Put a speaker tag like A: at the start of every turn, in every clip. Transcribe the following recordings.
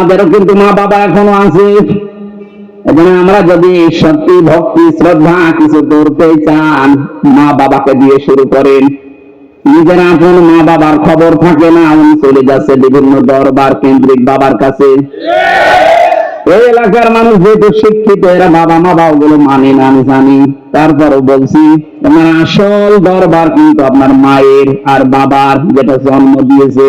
A: আমাদেরও কিন্তু মা বাবা এখনও আছে। এবং আমরা যদি সত্যি ভক্তি, শ্রদ্ধা কিছু করতে চান মা বাবাকে দিয়ে শুরু করেন। নিজের আপন মা বাবার খবর থাকে না, উনি চলে যাচ্ছে বিভিন্ন দরবার কেন্দ্রিক বাবার কাছে। এই এলাকার মানুষ যেহেতু শিক্ষিত, এরা বাবা মা বাবা গুলো মানে না, আমি জানি। তারপরও বলছি আপনার আসল দরবার কিন্তু আপনার মায়ের আর বাবার, যেটা জন্ম দিয়েছে।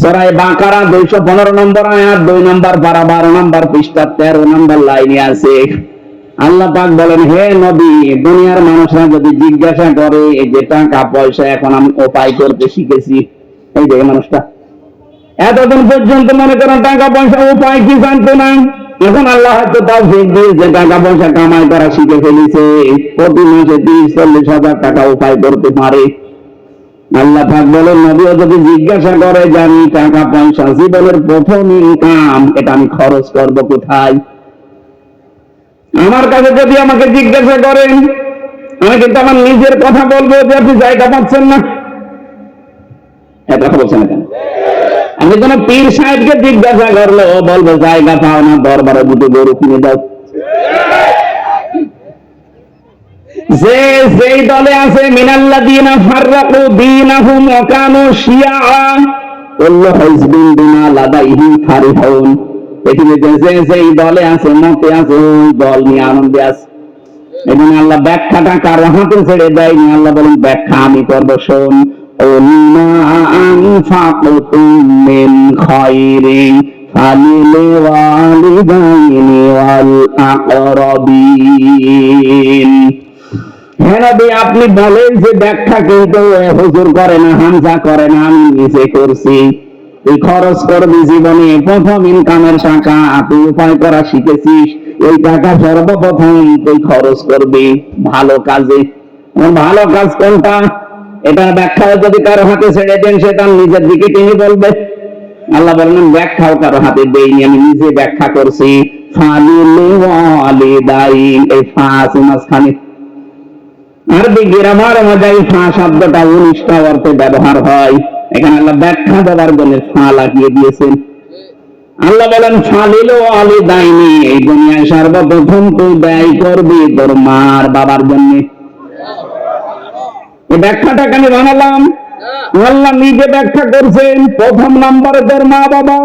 A: সরাই বাকারা দুইশো পনেরো নম্বর আয়াত, দুই নম্বর পারা, বারো নম্বর পৃষ্ঠা, তেরো নম্বর লাইনে আছে। আল্লাহ পাক বলেন, হে নবী, দুনিয়ার মানুষরা যদি জিজ্ঞাসা করে, এই যে টাকা পয়সা এখন আমি উপায় করতে শিখেছি। এই যে মানুষটা। এতদিন পর্যন্ত মনে করেন টাকা পয়সা উপায় কি জানতো না? এখন আল্লাহ হয়তো তাও দিয়েছে টাকা পয়সা কামাই করা শিখে ফেলেছে। প্রতি মাসে তিরিশ, চল্লিশ হাজার টাকা উপায় করতে পারে। আল্লাহ পাক বলেন, নবীও যদি জিজ্ঞাসা করে যে আমি টাকা পয়সা জীবনের প্রথম ইনকাম, এটা আমি খরচ করব কোথায়? আমার কাছে যদি আমাকে জিজ্ঞাসা করেন, আমি কিন্তু আমার নিজের কথা বলব, যে আপনি জায়গা পাচ্ছেন না। কথা বলছেন কেন? আমি কোন পীর সাহেবকে জিজ্ঞাসা করল বলব, জায়গা পাও না, দরবারে দুটো গরু কিনে দাও। যে যেই দলে আছে, মিনাল্লাযীনা ফাররাকু দীনাহুম ওয়া কানু শিয়া, কুল্লু হিজবিন বিমা লাদাইহিম ফারিহুন। পৃথিবীতে যে যেই দলে আছে, মতে আছে, ওই দল নিয়ে আনন্দে আছে। এবং আল্লাহ ব্যাখ্যাটা কারও হাতে ছেড়ে দেয়নি আল্লাহ বলেন, ব্যাখ্যা আমি করব, শোন। মিন খায়রিন ফালিল ওয়ালিদাইনি ওয়াল আকরাবিন। হ্যাঁ আপনি বলেন যে ব্যাখ্যা কিন্তু হুজুর করে না, হামজা করে না, আমি নিজে করছি। তুই খরচ করবি জীবনে, প্রথম ইনকামের টাকা উপায় করা শিখেছিস, এই টাকা সর্বপ্রথম তুই খরচ করবি। ভালো কাজে। ভালো কাজ কোনটা? এটা ব্যাখ্যা যদি কারও হাতে ছেড়ে দেন, সে তার নিজের দিকে বলবে। আল্লাহ বলেন ব্যাখ্যাও কারও হাতে দেইনি, আমি নিজে ব্যাখ্যা করছি। ফালিল ওয়ালিদাইন এই ফা আছে মাঝখানে আরবি গ্রামার অনুযায়ী ফা শব্দটা উনিশটা অর্থে ব্যবহার হয়। এখানে আল্লাহ ব্যাখ্যা দেওয়ার জন্য ফা লাগিয়ে দিয়েছেন। আল্লাহ বলেন ফালিল আলী দাইনি এই দুনিয়ায় সর্বপ্রথম তুই ব্যয় করবি তোর মার বাবার জন্য। এই ব্যাখ্যাটাকে আমি বানালাম? আল্লাহ নিজে ব্যাখ্যা করছেন প্রথম নম্বরে তোর মা বাবা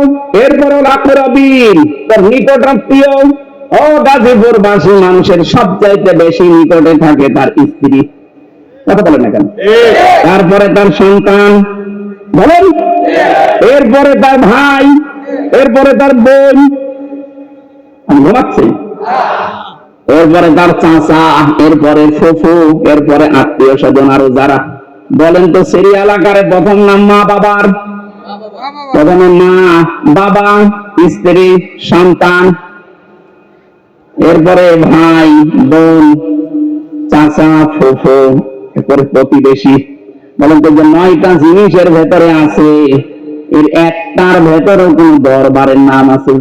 A: এরপর লাখরাবিন তোর নিকট আত্মীয় ও গাজীপুর বাসী মানুষের সবচাইতে বেশি নিকটে থাকে তার স্ত্রী। কথা বলেন না কেন? তারপরে তার সন্তান। বলেন। এরপরে তার ভাই। এরপরে তার বোন। আমি ঘুমাচ্ছি। এরপরে তার চাচা এরপরে ফুফু এরপরে আত্মীয় স্বজন আরও যারা। বলেন তো সিরিয়াল আকারে প্রথম নাম মা বাবার? প্রথমে মা বাবা স্ত্রী সন্তান। এরপরে ভাই, বোন, চাচা, ফুফু, এরপরে প্রতিবেশী। বলেন তো যে নয়টা জিনিসের ভেতরে আছে, এর একটার ভেতরেও কোন দরবারের নাম আছে?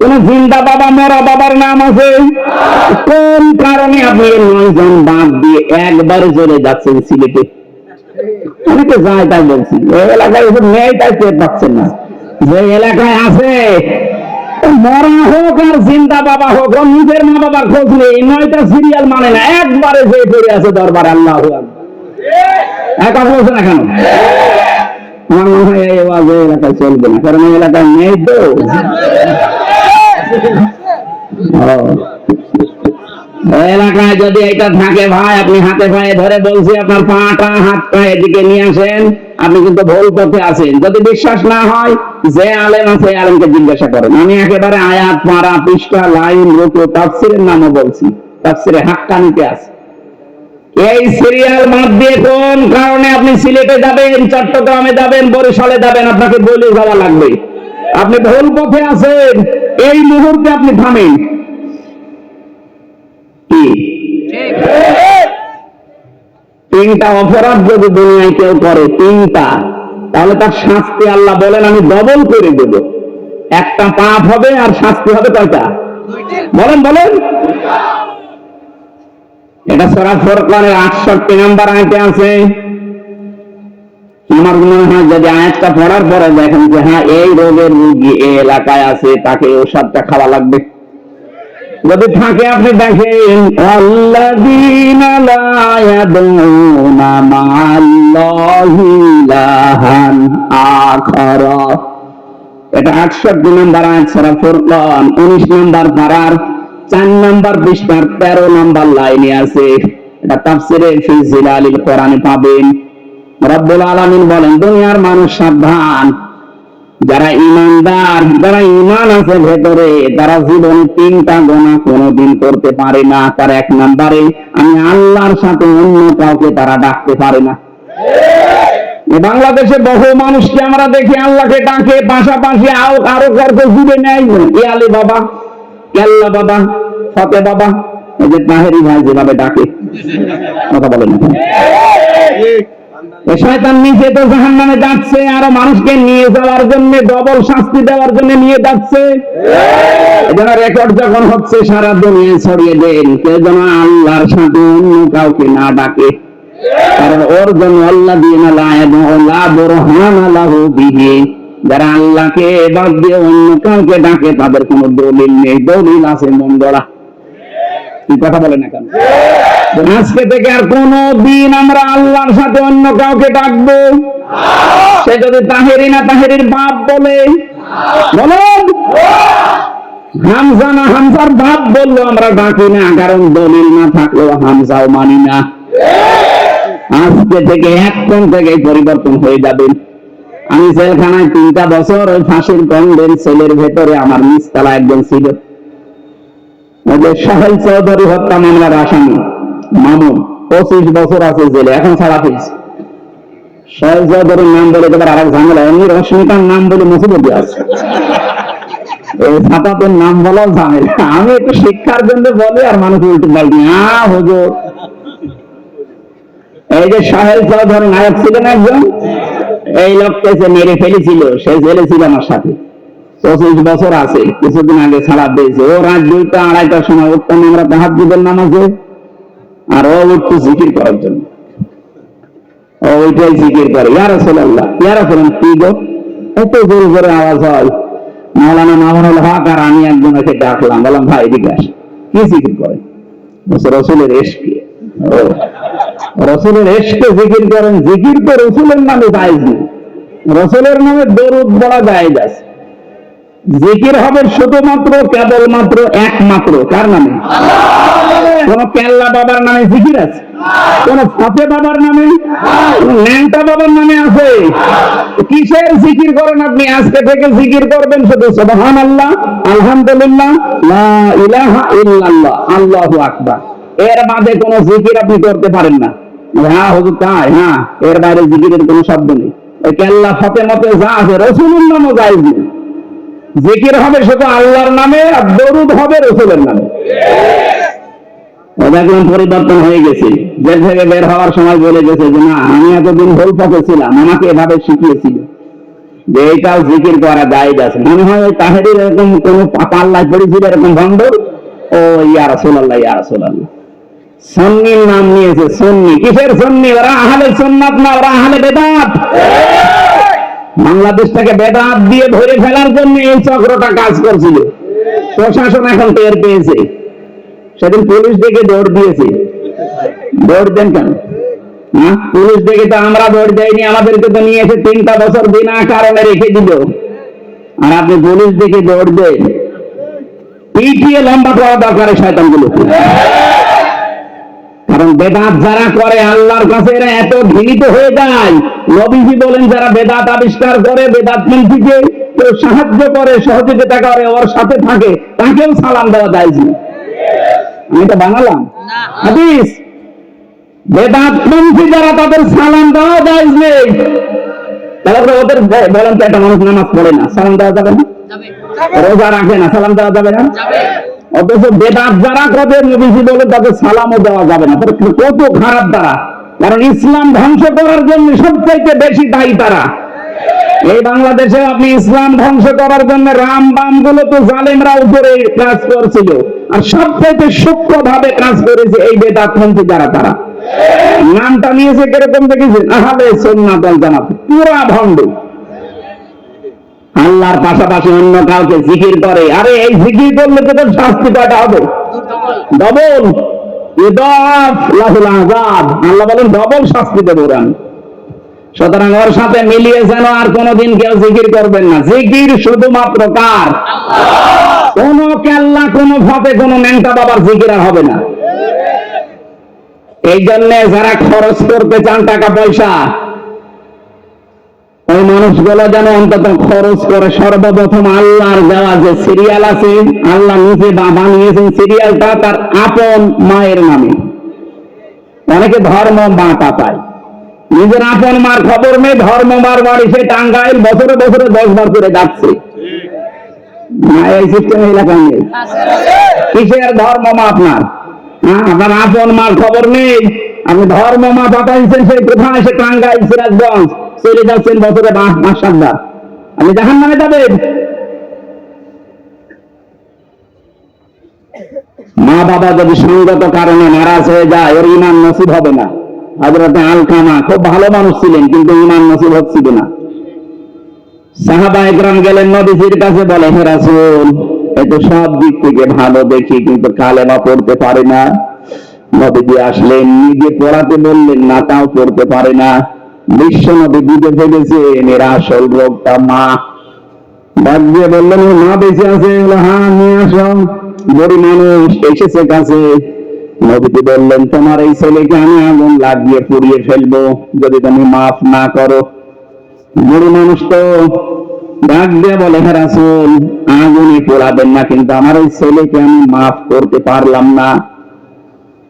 A: কোন জিন্দা বাবা, মরা বাবার নাম আছে? কোন কারণে আপনি নয়জন বাদ দিয়ে একবারে চলে যাচ্ছেন সিলেটে? আমি তো যাই তাই বলছি। এই এলাকায় টের পাচ্ছেন না। যে এলাকায় আছে মরা হোক আর জিন্দা বাবা হোক, ও নিজের মা বাবার খোঁজ নেই নয়টা সিরিয়াল মানে না, একবারে যে পড়ে আছে দরবার, আল্লাহ একা বলছে না কেন? আমার মনে হয় এই আওয়াজ এই এলাকায় চলবে না, কারণ এই এলাকায় নেই তো। এলাকায় যদি এটা থাকে ভাই, আপনি হাতে পায়ে ধরে বলছি, আপনার পাটা হাতটা এদিকে নিয়ে আসেন। আপনি কিন্তু ভুল পথে আছেন। যদি বিশ্বাস না হয়, যে আলেম আছে আলেমকে জিজ্ঞাসা করেন। আমি একেবারে আয়াত পাড়া পৃষ্ঠা, লাইন, রুকু, তাফসিরের নামও বলছি। তাফসিরে হাক্কানিতে আছে। এই সিরিয়াল বাদ দিয়ে কোন কারণে আপনি সিলেটে যাবেন, চট্টগ্রামে যাবেন, বরিশালে যাবেন, আপনাকে বলে যাওয়া লাগবে। আপনি ভুল পথে আছেন। এই মুহূর্তে আপনি থামেন। তিনটা অপরাধ যদি দুনিয়ায় কেউ করে, তিনটা, তাহলে তার শাস্তি আল্লাহ বলেন, আমি ডবল করে দেব। একটা পাপ হবে আর শাস্তি হবে কয়টা? বলেন বলেন। এটা সরা ফোরকানের আটষট্টি নাম্বার আয়তে আছে। আমার মনে হয় যদি আয়াতটা পড়ার পরে দেখেন যে হ্যাঁ এই রোগের রুগী এই এলাকায় আছে, তাকে ওষুধটা খাওয়া লাগবে। যদি থাকে আপনি দেখেন ইলাহান আখারা। এটা 68 নম্বর আয়াত সূরা ফুরকান 19 নম্বর পারার 4 নম্বর পৃষ্ঠার 13 নম্বর লাইনে আছে। এটা তাফসিরে ফি জিলালিল কোরআনে পাবেন। রব্বুল আলামিন বলেন, দুনিয়ার মানুষ সাবধান। যারা ইমানদার, যারা ইমান আছে ভেতরে, তারা জীবনে তিনটা গোনা কোনোদিন করতে পারে না। তার এক নম্বরে, আমি আল্লাহর সাথে অন্য কাউকে তারা ডাকতে পারে না। বাংলাদেশে বহু মানুষকে আমরা দেখি আল্লাহকে ডাকে, পাশাপাশি আরও কারও কারকে জুড়ে নেয় আলী বাবা কেল্লা বাবা, ফতে বাবা, এই যে তাহেরি ভাই যেভাবে ডাকে, কথা বলেন শয়তান নিচে তো জাহান নামে যাচ্ছে, আর মানুষকে নিয়ে যাওয়ার জন্য, ডবল শাস্তি দেওয়ার জন্য নিয়ে যাচ্ছে। রেকর্ড যখন হচ্ছে, সারা ছড়িয়ে দেন। যেন আল্লাহর সাথে অন্য কাউকে না ডাকে। কারণ ওর জন্য আল্লাহ দিয়ে না লা বুরহান লাহু বিহি। যারা আল্লাহকে বাদ দিয়ে অন্য কাউকে ডাকে, তাদের কোনো দলিল নেই। দলিল আছে কথা বলে না কেন আজকে থেকে আর কোন দিন আমরা আল্লাহর সাথে অন্য কাউকে ডাকবো। সে যদি তাহেরি না তাহেরির বাপ বলে বলেন হামজা না হামজার বাপ বলল, আমরা ডাকি না, কারণ দলিল না থাকলেও হামজাও মানি না। আজকে থেকে এখন থেকে পরিবর্তন হয়ে যাবে। আমি জেলখানায় তিনটা বছর ওই ফাঁসির দণ্ডের ছেলের ভেতরে আমার নিচতলা একজন ছিল। ওদের সাহেল চৌধুরী হত্যা মামলার আসামি। মামুন, পঁচিশ বছর আছে জেলে, এখন ছাড়া পেয়েছে নাম বলে ঝামেলা, এমনি নাম বলে মুসিবতি আছে নাম ঝামেলা। আমি একটু শিক্ষার জন্য আর মানুষ পাল্টি হুজুর। এই যে সাহেল নায়ক ছিলেন একজন, এই লোককে সে মেরে ফেলেছিল, সে জেলে ছিল আমার সাথে। পঁচিশ বছর আছে, কিছুদিন আগে ছাড়া পেয়েছে ও রাত দুইটা, আড়াইটার সময় উঠতাম আমরা তাহার যুগের নামাজে। আর উঠতো জিকির করার জন্য। ওইটাই জিকির করে। সোলাম কি গো? এত জোরে জোরে আওয়াজ হয়। মাওলানা হক আর আমি ডাকলাম, বললাম, ভাই আস। কি জিকির করে? রসুলের এসকে রসুলের এসকে জিকির করেন, জিকির তো রসুলের নামে নেই। রসুলের নামে দরুদ বলা আছে। জিকির হবে শুধুমাত্র, কেবলমাত্র একমাত্র, কার নামে? কোন কেল্লা বাবার নামে জিকির আছে কোন ফতে বাবার নামে? কোন ল্যাংটা বাবার নামে আছে? কিসের জিকির করেন আপনি? আজকে থেকে জিকির করবেন শুধু সুবহান আল্লাহ আলহামদুলিল্লাহ, লা ইলাহা ইল্লাল্লাহ, আল্লাহু আকবার। এর বাদে কোন জিকির আপনি করতে পারেন না। হ্যাঁ হুজুর, তাই হ্যাঁ এর বাইরে জিকিরের কোনো শব্দ নেই। কেল্লা ফতে মতে যা আছে রসুলের নামও জায়েজ নেই। জিকির হবে শুধু আল্লাহর নামে আর দরুদ হবে রসুলের নামে। দেখলাম পরিবর্তন হয়ে গেছে। জেল থেকে বের হওয়ার সময় বলে গেছে যে, না, আমি এতদিন ভুল পথে ছিলাম, আমাকে এভাবে শিখিয়েছিল। যে এইটাও জিকির করা দায়িত্ব আছে। মনে হয় তাহেরির এরকম কোন পাল্লায় পড়েছিল, এরকম ভণ্ড? ও, ইয়া রাসূলুল্লাহ ইয়া রাসূলুল্লাহ। সন্নির নাম নিয়েছে সন্নি। কিসের সন্নি? ওরা আহলে সুন্নাত না, ওরা আহলে বেদাত। বাংলাদেশটাকে বেদাত দিয়ে ধরে ফেলার জন্য এই চক্রটা কাজ করছিল। প্রশাসন এখন টের পেয়েছে। সেদিন পুলিশ ডেকে দৌড় দিয়েছে। দৌড় দেন কেন? পুলিশ ডেকে তো আমরা দৌড় দেয়নি, আমাদেরকে তো নিয়ে এসে তিনটা বছর বিনা কারণে রেখে দিল। আর আপনি পুলিশ ডেকে দৌড় দেন। লম্বা করা দরকার শয়তানগুলো কারণ বেদাত যারা করে, আল্লাহর কাছে এরা এত ঘৃণিত হয়ে যায়। নবীজি বলেন, যারা বেদাত আবিষ্কার করে, বেদাত পন্থীকে কেউ সাহায্য করে, সহযোগিতা করে, ওর সাথে থাকে, তাকেও সালাম দেওয়া যায়। আমি এটা বানালাম হাদিস? বেদাত পন্থী যারা তাদের সালাম দেওয়া যায় নেই। তাহলে ওদের বলেন তো একটা মানুষ নামাজ পড়ে না সালাম দেওয়া যাবে না? রোজা রাখে না সালাম দেওয়া যাবে না? অথচ বেদাত যারা করে নবীজি বলে তাকে সালামও দেওয়া যাবে না। কত খারাপ তারা। কারণ ইসলাম ধ্বংস করার জন্য সবচাইতে বেশি দায়ী তারা। এই বাংলাদেশে আপনি ইসলাম ধ্বংস করার জন্য রাম বামগুলো তো জালেমরা উপরে কাজ করছিল। আর সবচাইতে সূক্ষ্ম ভাবে কাজ করেছে এই বেদাতপন্থী যারা, তারা। নামটা নিয়েছে কীরকম দেখেছেন? আহালে সোনাতল জানাত পুরা ভণ্ড। আল্লাহর পাশাপাশি অন্য কাউকে জিকির করে। আরে এই জিকির করলে তো তোর শাস্তি কয়টা হবে? ডবল। ইদাফ লাহুল আযাব। আল্লাহ বলেন, ডবল শাস্তি দেব সুতরাং ওর সাথে মিলিয়ে আর কোনোদিন কেউ জিকির করবেন না। জিকির শুধুমাত্র কার? কোন কেল্লা, কোন ভাবে, কোন বাবার জিকির আর হবে না। এই জন্য যারা খরচ করতে চান টাকা পয়সা, ওই মানুষগুলো যেন অন্তত খরচ করে সর্বপ্রথম আল্লাহর দেওয়া যে সিরিয়াল আছে, আল্লাহ নিজে বানিয়েছেন সিরিয়ালটা তার আপন মায়ের নামে। অনেকে ধর্ম মাটা পায়। নিজের আপন মার খবর নেই ধর্ম মার বাড়ি সে টাঙ্গাইল বছরে বছরে দশ বার করে যাচ্ছে। কিসের ধর্ম মা আপনার হ্যাঁ আপনার আপন মার খবর নেই। আপনি ধর্ম মা পাঠাইছেন, সেই সে টাঙ্গাইল, সিরাজগঞ্জ। চলে যাচ্ছেন বছরে পাঁচ সাতবার আপনি জাহান নামে যাবেন মা বাবা যদি সঙ্গত কারণে নারাজ হয়ে যায়, ওর ইমান নসিব হবে না। হজরতে আলকামা খুব ভালো মানুষ ছিলেন, কিন্তু ইমান নসিব হচ্ছিল না। সাহাবা একরাম গেলেন, নবীজির কাছে বলে, হে রাসূল এ তো সব দিক থেকে ভালো দেখি, কিন্তু কালেমা পড়তে পারে না। নবীজি আসলেন, নিজে পড়াতে বললেন, না, তাও পড়তে পারে না। বিশ্ব নবী বুঝে ফেলেছেন, এর আসল রোগটা মা। ডাক বললেন মা বেঁচে আছে? হ্যাঁ নিয়ে আসো। গরিব মানুষ এসেছে কাছে। নবীজি বললেন, তোমার এই ছেলেকে আমি আগুন লাগিয়ে পুড়িয়ে ফেলব। যদি তুমি মাফ না করো। বুড়ি মানুষ তো ডাক দিয়ে বলে হ্যাঁ রাসূল আগুনে পোড়াবেন না, কিন্তু আমার ওই ছেলেকে আমি মাফ করতে পারলাম না।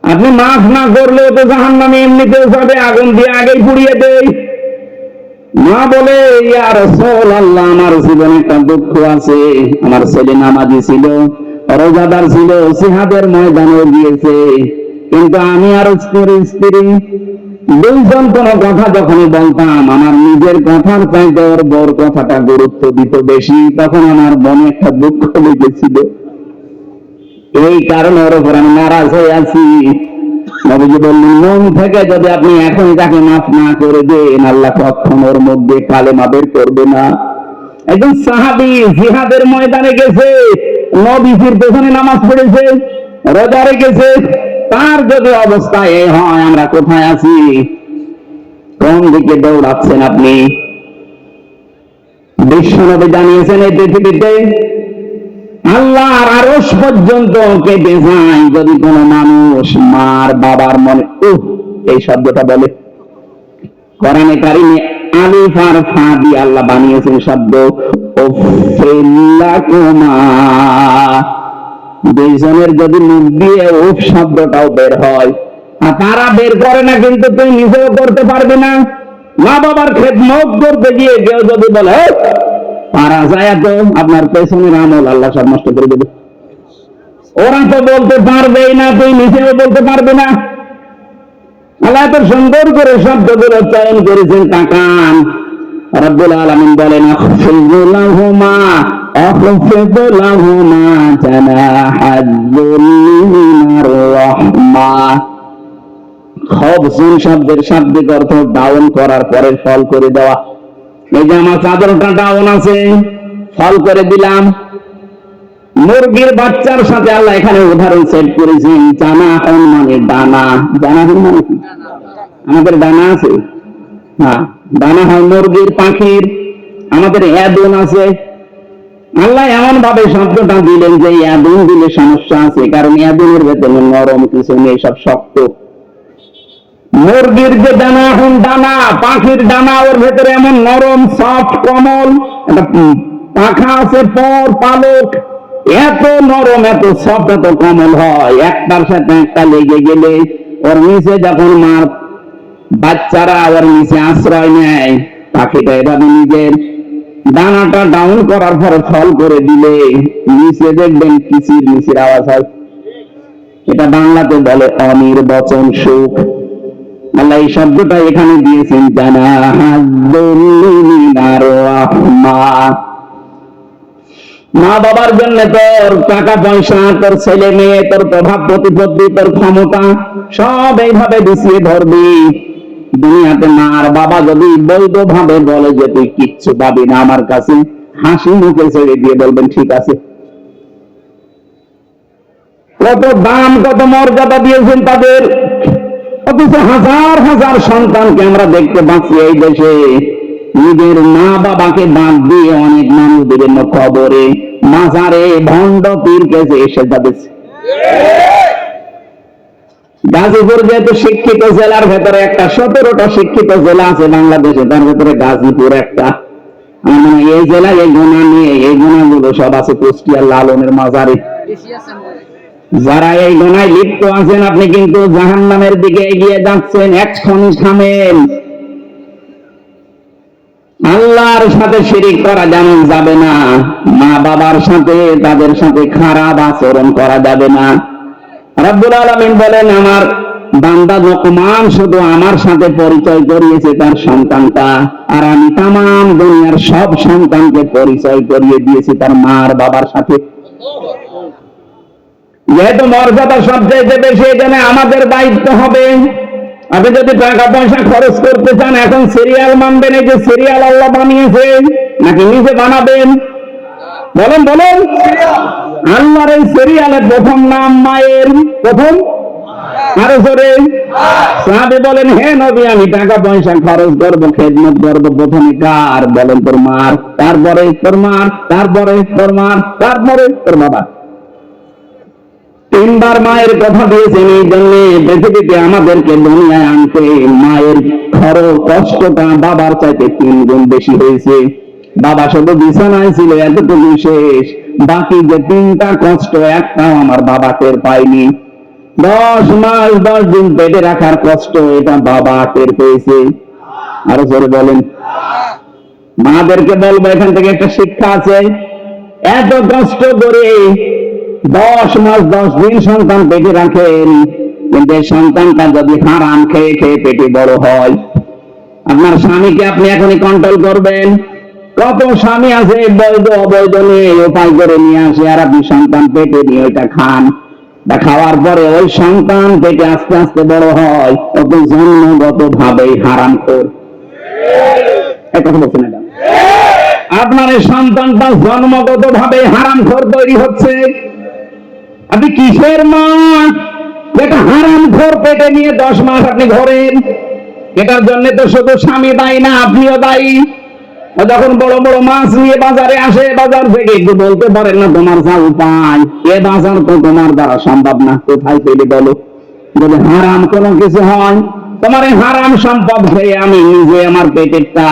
A: আপনি মাফ না করলেও তো জাহান নামে এমনিতেও যাবে আগুন দিয়ে আগেই পুড়িয়ে দেয় মা বলে, ইয়া রাসূল আল্লাহ আমার জীবনে একটা দুঃখ আছে। আমার ছেলে নামাজি ছিল। রোজাদার ছিল সিহাদের ময়দানে গিয়েছে। কিন্তু আমি আর স্ত্রী স্ত্রী, দুইজন কোন কথা যখনই বলতাম, আমার নিজের কথার চাইতে ওর বর কথাটা গুরুত্ব দিত বেশি, তখন আমার মনে একটা দুঃখ লেগেছিল। এই কারণে ওর উপর আমি নারাজ হয়ে আছি। নবীজি বললেন, মন থেকে যদি আপনি এখন তাকে মাফ না করে দেন, আল্লাহ কখন ওর মধ্যে কালেমা বের করবে না। একজন সাহাবি জিহাদের ময়দানে গেছে, নবীজির পেছনে নামাজ পড়েছে, রোজা রেখেছে। তার যদি অবস্থা এই হয়, আমরা কোথায় আছি? কোন দিকে দৌড়াচ্ছেন আপনি? বিশ্বনবী জানিয়েছেন এই পৃথিবীতে, আল্লাহর আরশ পর্যন্ত কেটে যায় যদি কোনো মানুষ মার বাবার মনে উহ, এই শব্দটা বলে। কোরআনে কারিমে আলিফ আর ফা দিয়ে আল্লাহ বানিয়েছেন শব্দ উফিল্লাকুমা দুইজনের যদি মুখ দিয়ে উফ শব্দটাও বের হয় আর তারা বের করে না কিন্তু তুই নিজেও করতে পারবি না। মা বাবার খেদমত করতে গিয়ে কেউ যদি বলে "এই, পারা যায় তো আপনার পেছনের আমল আল্লাহ সব নষ্ট করে দেবে। ওরা তো বলতে পারবেই না তুই নিজেও বলতে পারবি না। আল্লাহ এত সুন্দর করে শব্দগুলো চয়ন করেছেন তাকান রব্বুল আলামিন বলেন রাহমা। খবসুন শব্দের শাব্দিক অর্থ ডাউন করার পরে ফল করে দেওয়া। এই যে আমার চাদরটা ডাউন আছে, ফল করে দিলাম। মুরগির বাচ্চার সাথে আল্লাহ এখানে উদাহরণ সেট করেছেন জানা হন মানে ডানা জানা হন মানে কি? আমাদের ডানা আছে। হ্যাঁ ডানা হয় মুরগির, পাখির। আমাদের এদুন আছে। আল্লাহ এমন ভাবে শব্দটা দিলেন যে এদুন দিলে সমস্যা আছে, কারণ এদুনের ভেতরে নরম কিছু নেই, সব শক্ত। মুরগির যে দানা, এখন দানা, পাখির দানা, ওর ভেতরে এমন নরম সফট কমল, একটা পাখা আছে, পর, পালক। এত নরম, এত সফট এত কমল হয়। একটার সাথে একটা লেগে গেলে ওর নিচে যখন মার বাচ্চারা ওর নিচে আশ্রয় নেয়, পাখিটা এভাবে নিজের দানাটা ডাউন করার পরে ফল করে দিলে নিচে দেখবেন কিচির মিচির আওয়াজ হয়। এটা বাংলাতে বলে অনির্বচন সুখ। আল্লাহ এই শব্দটা এখানে দিয়েছেন জানা মা বাবার জন্য তোর টাকা পয়সা, তোর ছেলে মেয়ে, তোর প্রভাব প্রতিপত্তি, তোর ক্ষমতা, সব এইভাবে বিছিয়ে ধরবি। দুনিয়াতে মা আর বাবা যদি বৈধ ভাবে বলে যে তুই কিচ্ছু পাবি না, আমার কাছে হাসি মুখে ছেড়ে দিয়ে বলবেন, ঠিক আছে। কত দাম, কত মর্যাদা দিয়েছেন তাদের। অথচ হাজার হাজার সন্তানকে আমরা দেখতে পাচ্ছি এই দেশে। নিজের মা বাবাকে বাদ দিয়ে অনেক মানুষ বিভিন্ন কবরে, মাজারে, ভণ্ড পীর কেছে এসে যাচ্ছে গাজীপুর যেহেতু শিক্ষিত জেলার ভেতরে একটা, সতেরোটা শিক্ষিত জেলা আছে বাংলাদেশে, তার ভেতরে গাজীপুর একটা। এই জেলায় এই গুণা নিয়ে, এই গুণাগুলো সব আছে কুষ্টিয়ার লালনের মাজারে। যারা এই গুণায় লিপ্ত আছেন, আপনি কিন্তু জাহান নামের দিকে এগিয়ে যাচ্ছেন এখন থামেন। আল্লাহর সাথে শিরিক করা যেমন যাবে না, মা বাবার সাথে, তাদের সাথে খারাপ আচরণ করা যাবে না। রব্বুল আলমিন বলেন, আমার বান্দা লোকমান শুধু আমার সাথে পরিচয় করিয়েছে তার সন্তানটা, আর আমি তাম দুনিয়ার সব সন্তানকে পরিচয় করিয়ে দিয়েছি তার মার বাবার সাথে। যেহেতু মর্যাদা সবচেয়ে বেশি, এখানে আমাদের দায়িত্ব হবে। আপনি যদি টাকা পয়সা খরচ করতে চান, এখন সিরিয়াল মানবেন, এই যে সিরিয়াল আল্লাহ বানিয়েছে নাকি নিজে বানাবেন? বলেন বলেন। আল্লাহর এই সিরিয়ালে প্রথম নাম মায়ের, প্রথম? আরও জোরে। সাহাবি বলেন, হে নবী, আমি টাকা পয়সা খরচ করব, খেদমত করব, প্রথমে কার? বলেন তোর মার। তারপরে তোর মার, তারপরে তোর মার, তারপরে তোর বাবা তিনবার মায়ের কথা দিয়েছেন এই জন্য পৃথিবীতে আমাদেরকে দুনিয়ায় আনতে মায়ের খরচ কষ্টটা বাবার চাইতে তিন গুণ বেশি হয়েছে। বাবা শুধু বিছানায় ছিল, এতটুকু শেষ। বাকি যে তিনটা কষ্ট, একটাও আমার বাবা টের পাইনি দশ মাস, দশ দিন পেটে রাখার কষ্ট, এটা বাবা টের পেয়েছে। আরও জোরে বলেন। মাদেরকে বলব, এখান থেকে একটা শিক্ষা আছে। এত কষ্ট করে দশ মাস, দশ দিন সন্তান পেটে রাখেন। কিন্তু সন্তানটা যদি হারাম খেয়ে খেয়ে পেটে বড় হয়, আপনার স্বামীকে আপনি এখনই কন্ট্রোল করবেন। কত স্বামী আছে, বৈধ, অবৈধ নিয়ে উপায় করে নিয়ে আসে, আর আপনি সন্তান পেটে নিয়ে ওইটা খান। তা খাওয়ার পরে ওই সন্তান পেটে আস্তে আস্তে বড় হয় অত জন্মগত ভাবে হারাম খোর। আপনার এই সন্তানটা জন্মগত ভাবে হারাম খোর তৈরি হচ্ছে। আপনি কিসের মা? যেটা হারাম ঘর পেটে নিয়ে দশ মাস আপনি ধরেন এটার জন্য তো শুধু স্বামী দায়ী না, আপনিও দায়ী। যখন বড় বড় মাছ নিয়ে বাজারে আসে, বাজার থেকে একটু বলতে পারেন না, তোমার যা উপায়, এ বাজার তো তোমার দ্বারা সম্ভব না, কোথায় পেলে বলো? যদি হারাম কোনো কিছু হয়। তোমার এই হারাম সম্পদ খেয়ে আমি নিজে আমার পেটেরটা,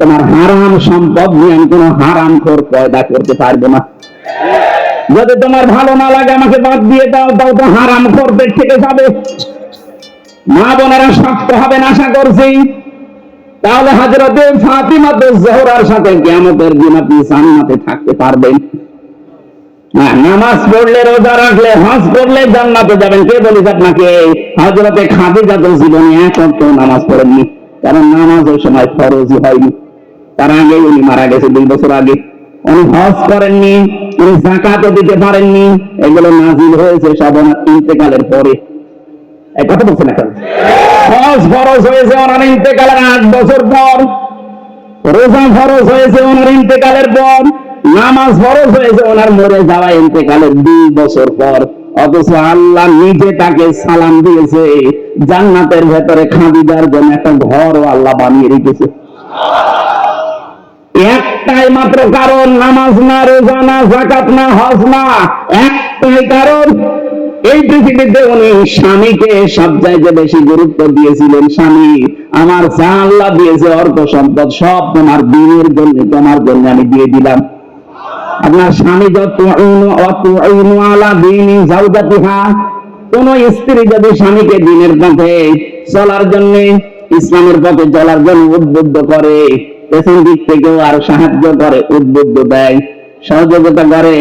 A: তোমার হারাম সম্পদ নিয়ে আমি কোনো হারাম খোর পয়দা করতে পারব না। যদি তোমার ভালো না লাগে, আমাকে বাদ দিয়ে দাও তাও তো হারাম করবে থেকে যাবে। মা বোনেরা শক্ত হবেন, আশা করছি। তাহলে হাজরতে ফাতিমা তো জোহরার সাথে কিয়ামতের দিন আপনি জান্নাতে থাকতে পারবেন। নামাজ পড়লে রোজা রাখলে, হজ করলে জান্নাতে যাবেন। কে বলিস আপনাকে? হজরতে খাদিজা তো জীবনে এক অর্থ নামাজ পড়েননি। কারণ নামাজ ওই সময় ফরজই হয়নি। তার আগে উনি মারা গেছে দুই বছর আগে। উনি হজ করেননি, উনি জাকাতও দিতে পারেননি। এগুলো নাজিল হয়েছে ওনার ইন্তেকালের পরে। এই কথা বলছেন এখন? হজ ফরজ হয়েছে ওনার ইন্তেকালের আট বছর পর। রোজা ফরজ হয়েছে ওনার ইন্তেকালের পর। নামাজ ফরজ হয়েছে ওনার মরে যাওয়া ইন্তেকালের দুই বছর পর। অথচ আল্লাহ নিজে তাকে সালাম দিয়েছে, জান্নাতের ভেতরে খাদিজার জন্য একটা ঘর আল্লাহ বানিয়ে রেখেছে। একটাই মাত্র কারণ, নামাজ না, রোজা না জাকাত না, হজ না। একটাই কারণ, এই পৃথিবীতে উনি স্বামীকে সব জায়গায় বেশি গুরুত্ব দিয়েছিলেন স্বামী। আমার যা আল্লাহ দিয়েছে, অর্থ সম্পদ, সব তোমার দিনের জন্য, তোমার জন্য আমি দিয়ে দিলাম। আপনার স্বামী যত আলা দিনই জাউজাতিহা কোন স্ত্রী যদি স্বামীকে দিনের পথে চলার জন্য, ইসলামের পথে চলার জন্য উদ্বুদ্ধ করে পেছন দিক থেকেও আরও সাহায্য করে, উদ্বুদ্ধ দেয়, সহযোগিতা করে,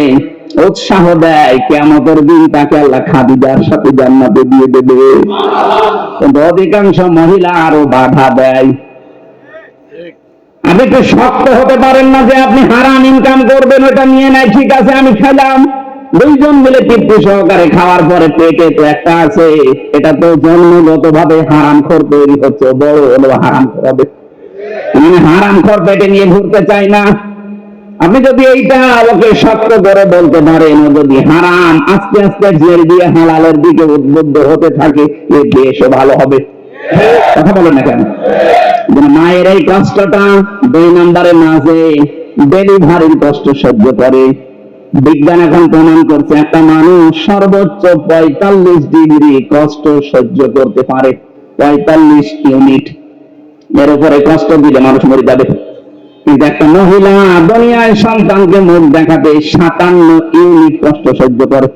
A: উৎসাহ দেয়। কেমতের দিন তাকে আল্লাহ খাদিজার সাথে জান্নাতে দিয়ে দেবে। কিন্তু অধিকাংশ মহিলা আরও বাধা দেয়। আপনি তো শক্ত হতে পারেন না যে আপনি হারাম ইনকাম করবেন ওটা নিয়ে নেয় ঠিক আছে, আমি খেলাম। দুইজন মিলে তৃপ্তি সহকারে খাওয়ার পরে পেটে তো একটা আছে, এটা তো জন্মগত ভাবে হারাম খোর তৈরি হচ্ছে, বড় হলো হারাম হবে। মানে হারাম খোর পেটে নিয়ে ঘুরতে চাই না। আপনি যদি এইটা ওকে শক্ত করে বলতে পারেন যদি হারাম, আস্তে আস্তে জেল দিয়ে হালালের দিকে উদ্বুদ্ধ হতে থাকে, এ দেশও ভালো হবে। কথা বলেন না কেন? মায়ের এই কষ্টটা দুই নম্বরে মাঝে ডেলিভারির কষ্ট সহ্য করে। বিজ্ঞান এখন প্রমাণ করছে, একটা মানুষ সর্বোচ্চ পঁয়তাল্লিশ ডিগ্রি কষ্ট সহ্য করতে পারে। পঁয়তাল্লিশ ইউনিট এর উপরে কষ্ট দিলে মানুষ মরে যাবে। কিন্তু একটা মহিলা দুনিয়ায় সন্তানকে মুখ দেখাতে সাতান্ন ইউনিট কষ্ট সহ্য করে।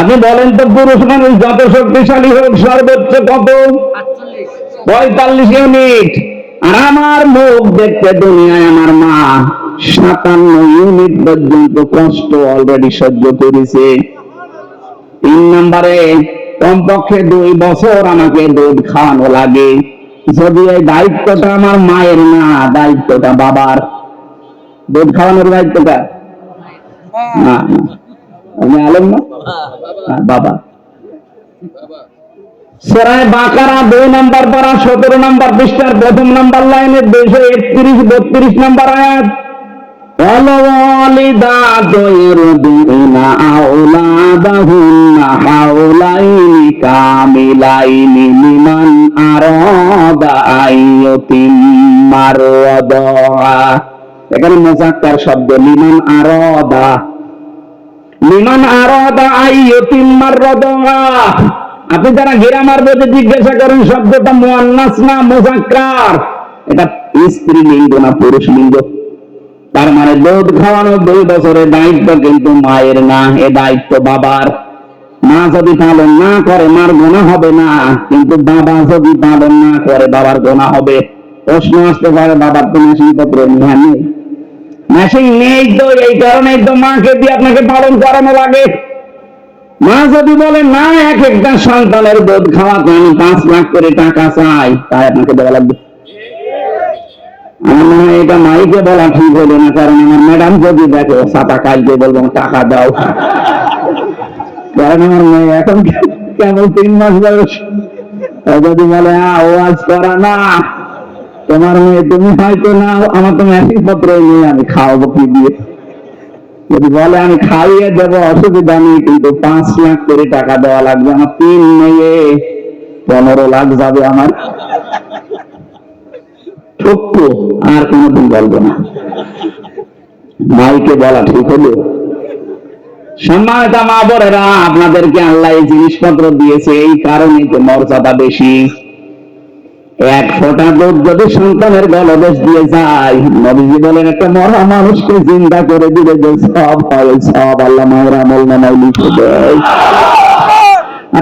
A: আপনি বলেন তো, পুরুষ মানুষ যত শক্তিশালী হোক, সর্বোচ্চ কত? পঁয়তাল্লিশ ইউনিট। আর আমার মুখ দেখতে দুনিয়ায় আমার মা সাতান্ন ইউনিট পর্যন্ত কষ্ট অলরেডি সহ্য করেছে। তিন নম্বরে কমপক্ষে দুই বছর আমাকে দুধ খাওয়ানো লাগে। যদি এই দায়িত্বটা আমার মায়ের না, দায়িত্বটা বাবার। দুধ খাওয়ানোর দায়িত্বটা? বাবা? সেরায় বাকারা দুই নাম্বার সতেরো নাম্বার পৃষ্ঠার প্রথম নাম্বার লাইনে দুইশো একত্রিশ, বত্রিশ নাম্বার আয়াত। والوالدات يرضعن أولادهن حولين كاملين لمن أراد أن يتم الرضاعة এখানে মোজাক্কার শব্দ লিমান আরাদা লিমান আরাদা আইয়ুতিম্মার রাদা আপনি যারা গ্রামার বোধে জিজ্ঞাসা করেন শব্দটা মুয়ান্নাস না মুজাক্কার এটা স্ত্রী লিঙ্গ না পুরুষ লিঙ্গ তার মানে দুধ খাওয়ানো দুই বছরের দায়িত্ব কিন্তু মায়ের না, এ দায়িত্ব বাবার। মা যদি পালন না করে, মার গোনা হবে না। কিন্তু বাবা যদি পালন না করে, বাবার গোনা হবে। প্রশ্ন আসতে পারে, বাবার তো মেশিন পত্র নিয়ে নেই। মেশিন নেই তো, এই কারণেই তো মাকে দিয়ে আপনাকে পালন করানো লাগে। মা যদি বলে, না, এক একটা সন্তানের দুধ খাওয়াতে আমি পাঁচ লাখ করে টাকা চাই, তাই আপনাকে দেওয়া লাগবে। আমার মনে হয় এটা মাইকে বলা ঠিক হলো না, কারণ আমার ম্যাডাম যদি দেখো সাতা কালকে বলব টাকা দাও। কারণ আমার মেয়ে এখন কেমন তিন মাস বয়স। যদি বলে আজ করা না, তোমার মেয়ে তুমি হয়তো না, আমার তো মেসেজ পত্র নেই আমি খাওয়াবো কি দিয়ে? যদি বলে, আমি খাইয়ে দেব, অসুবিধা নেই, কিন্তু পাঁচ লাখ করে টাকা দেওয়া লাগবে, আমার তিন মেয়ে, পনেরো লাখ যাবে আমার। ঠকবো আর কোনোদিন বলব না। মাইকে বলা ঠিক হলো। সম্মানিত মা বোনেরা, আপনাদেরকে আল্লাহ এই জিনিসপত্র দিয়েছে, এই কারণে মর্যাদা বেশি। এক ফোঁটা দুধ যদি সন্তানের গলদেশ দিয়ে যায়, নবীজি বলেন, একটা মরা মানুষকে জিন্দা করে দিলে যে সব হয় সব আল্লাহ মায়ের আমল লিখে দেয়।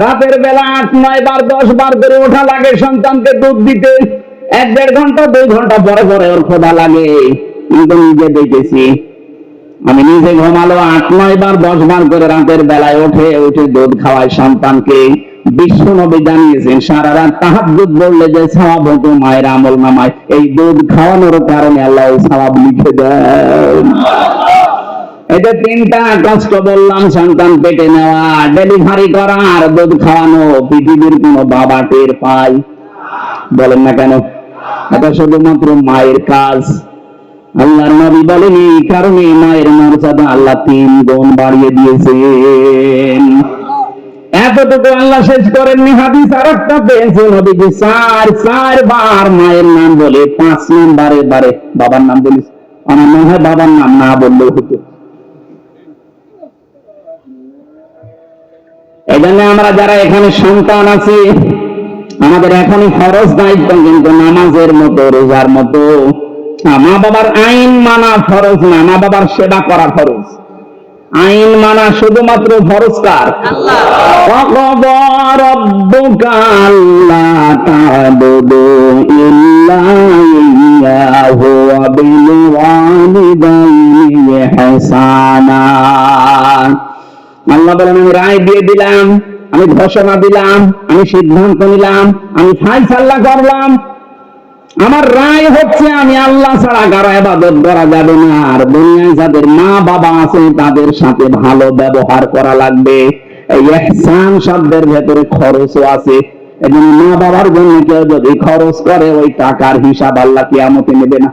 A: রাতের বেলা আট, নয় বার, দশ বার করে ওঠা লাগে সন্তানকে দুধ দিতে। এক দেড় ঘণ্টা, দুই ঘণ্টা পরে পরে ওর খোদা লাগে। কিন্তু নিজে দেখেছি। আমি নিজে ঘুমালো আট, নয় বার, দশ বার করে রাতের বেলায় ওঠে উঠে দুধ খাওয়ায় সন্তানকে। বিশ্ব নবী জানিয়েছেন, সারা রাত তাহার দুধ বললে যে সওয়াব হতো মায়ের আমল নামায়। এই দুধ খাওয়ানোর কারণে আল্লাহ সওয়াব লিখে দেন। এই যে তিনটা কষ্ট বললাম সন্তান পেটে নেওয়া ডেলিভারি করা আর দুধ খাওয়ানো, পৃথিবীর কোনো বাবা টের পায়। বলেন না কেন? এটা শুধুমাত্র মায়ের কাজ। আল্লাহর নবী বলেন, এই কারণে মায়ের মর্যাদা আল্লাহ তিন গুণ বাড়িয়ে দিয়েছেন। এতটুকু আল্লাহ শেষ করেননি, হাদিস আর একটা পেয়েছে নবীজি। চার চার বার মায়ের নাম বলে, পাঁচ নাম্বারে বারে বাবার নাম বলিস আমার মনে হয় বাবার নাম না বললেও হতো। এই জন্য আমরা যারা এখানে সন্তান আছি আমাদের এখনই ফরজ দায়িত্ব কিন্তু নামাজের মতো রোজার মতো। হ্যাঁ, মা বাবার আইন মানা ফরজ না মা বাবার সেবা করা ফরজ। আইন মানা শুধুমাত্র ফরজ আল্লাহ বলেন আমি রায় দিয়ে দিলাম। আমি ঘোষণা দিলাম, আমি সিদ্ধান্ত নিলাম, আমি ফাইসাল্লা করলাম। আমার রায় হচ্ছে আমি আল্লাহ ছাড়া কারও আবাদত করা যাবে না, আর দুনিয়ায় যাদের মা বাবা আছে তাদের সাথে ভালো ব্যবহার করা লাগবে। এই ইহসান শব্দের ভেতরে খরচও আছে। এজন্য মা বাবার জন্য কেউ যদি খরচ করে, ওই টাকার হিসাব আল্লাহ কিয়ামতে নেবে না।